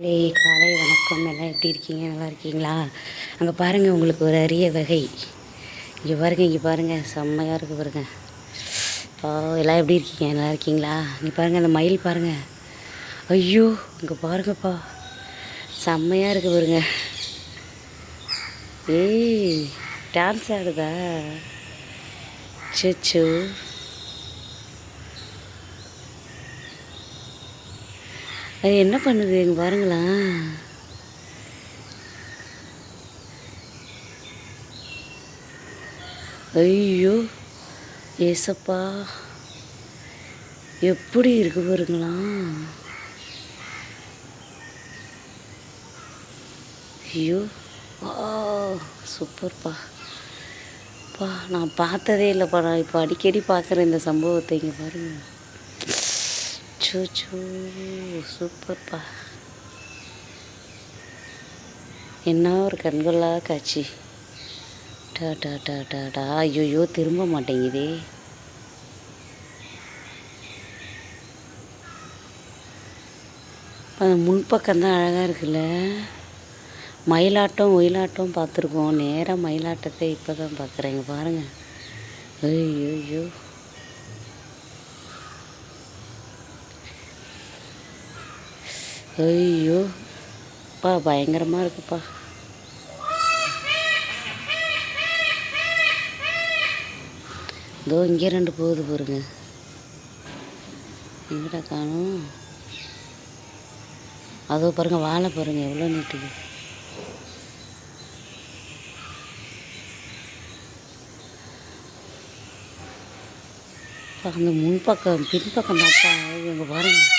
ஏய் காலை வணக்கம். எல்லாம் எப்படி இருக்கீங்க? நல்லா இருக்கீங்களா? அங்கே பாருங்கள் உங்களுக்கு ஒரு அரிய வகை. இங்கே பாருங்கள் இங்கே பாருங்கள் செம்மையாக இருக்குது பாருங்க. ஓ எல்லாம் எப்படி இருக்கீங்க? நல்லா இருக்கீங்களா? இங்கே பாருங்கள் அந்த மயில் பாருங்கள் ஐயோ இங்கே பாருங்கப்பா. செம்மையாக இருக்குது பாருங்க. ஏய் டான்ஸ் ஆடுதா? சச்சோ அது என்ன பண்ணுது? இங்கே பாருங்களா. ஐயோ ஏசப்பா. எப்படி இருக்கு பாருங்களா. ஐயோ ஆ சூப்பர்ப்பா. பா நான் பார்த்ததே இல்லைப்பா. நான் இப்போ அடிக்கடி பார்க்குறேன் இந்த சம்பவத்தை. இங்கே பாருங்கள் அச்சோச்சோ சூப்பர்ப்பா என்ன ஒரு கண்கொள்ளா காட்சி. டா டா டா டா டா. ஐயோயோ திரும்ப மாட்டேங்குதே. அந்த முன்பக்கம்தான் அழகாக இருக்குல்ல. மயிலாட்டம் ஒயிலாட்டம் பார்த்துருக்கோம். நேராக மயிலாட்டத்தை இப்போ தான் பார்க்குறேங்க. பாருங்கள் ஐயோ ஐயோ பா பயங்கரமாக இருக்குப்பா. இதோ இங்கே ரெண்டு போகுது பாருங்க. எங்கடா காணும்? அதோ பாருங்க வாழை பாருங்க எவ்வளோ நீட்டுக்கு அந்த முன்பக்கம் பின்பக்கம் தான்ப்பா எங்கே பாருங்கள்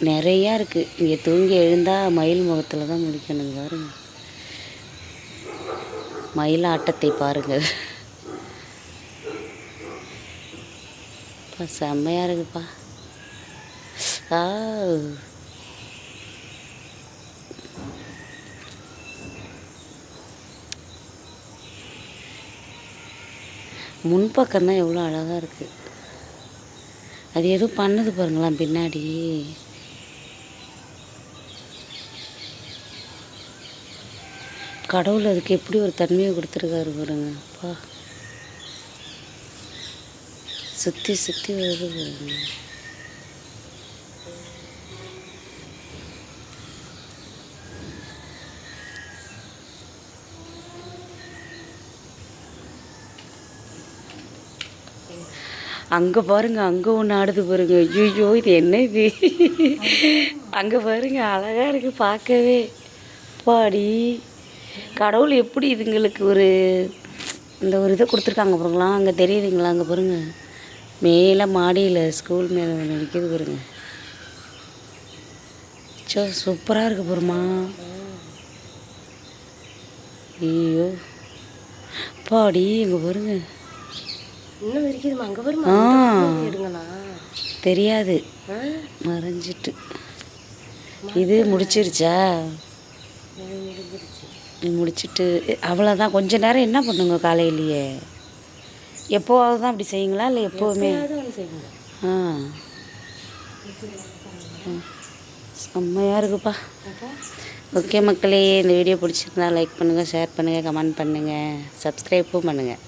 நிறையா இருக்குது இங்கே தூங்கி எழுந்தால் மயில் முகத்தில் தான் முடிக்கணுங்க பாருங்க. மயில் ஆட்டத்தை பாருங்கள் பா செம்மையாக இருக்குப்பா. ஆ. முன்பக்கம் தான் எவ்வளோ அழகாக இருக்குது அது ஏதோ பண்ணுது பாருங்களேன் பின்னாடி. கடவுள் அதுக்கு எப்படி ஒரு தன்மையை கொடுத்துருக்காரு பாருங்க. அப்பா சுற்றி சுற்றி வருது பாருங்க. அங்கே பாருங்கள் அங்கே ஒன்று ஆடுது பாருங்க. ஐயோ இது என்ன இது? அங்கே பாருங்கள் அழகாக இருக்குது பார்க்கவே. பாடி கடவுள் எப்படி இதுங்களுக்கு ஒரு இந்த ஒரு இதை கொடுத்துருக்காங்க பாருங்களா? அங்கே தெரியுதுங்களா? அங்கே பாருங்கள் மேலே மாடியில் ஸ்கூல் மேலே ஒன்று நிற்கிது பாருங்க. சோ சூப்பராக இருக்கு பாருமா ஐயோ பாடி இங்கே பாருங்கள் இன்னும் இருக்குதுமா அங்கே வருமா? எடுங்களா? தெரியாது. மறைஞ்சிட்டு. இது முடிச்சிருச்சா? இது முடிச்சிட்டு அவ்வளோதான் கொஞ்ச நேரம் என்ன பண்ணுங்க காலையிலேயே? எப்போவாவது தான் அப்படி செய்யுங்களா? இல்லை எப்போவுமே? ஆ. செம்மையாக இருக்குப்பா. ஓகே மக்களே இந்த வீடியோ பிடிச்சிருந்தா லைக் பண்ணுங்கள் ஷேர் பண்ணுங்கள் கமெண்ட் பண்ணுங்கள் சப்ஸ்கிரைப்பும் பண்ணுங்கள்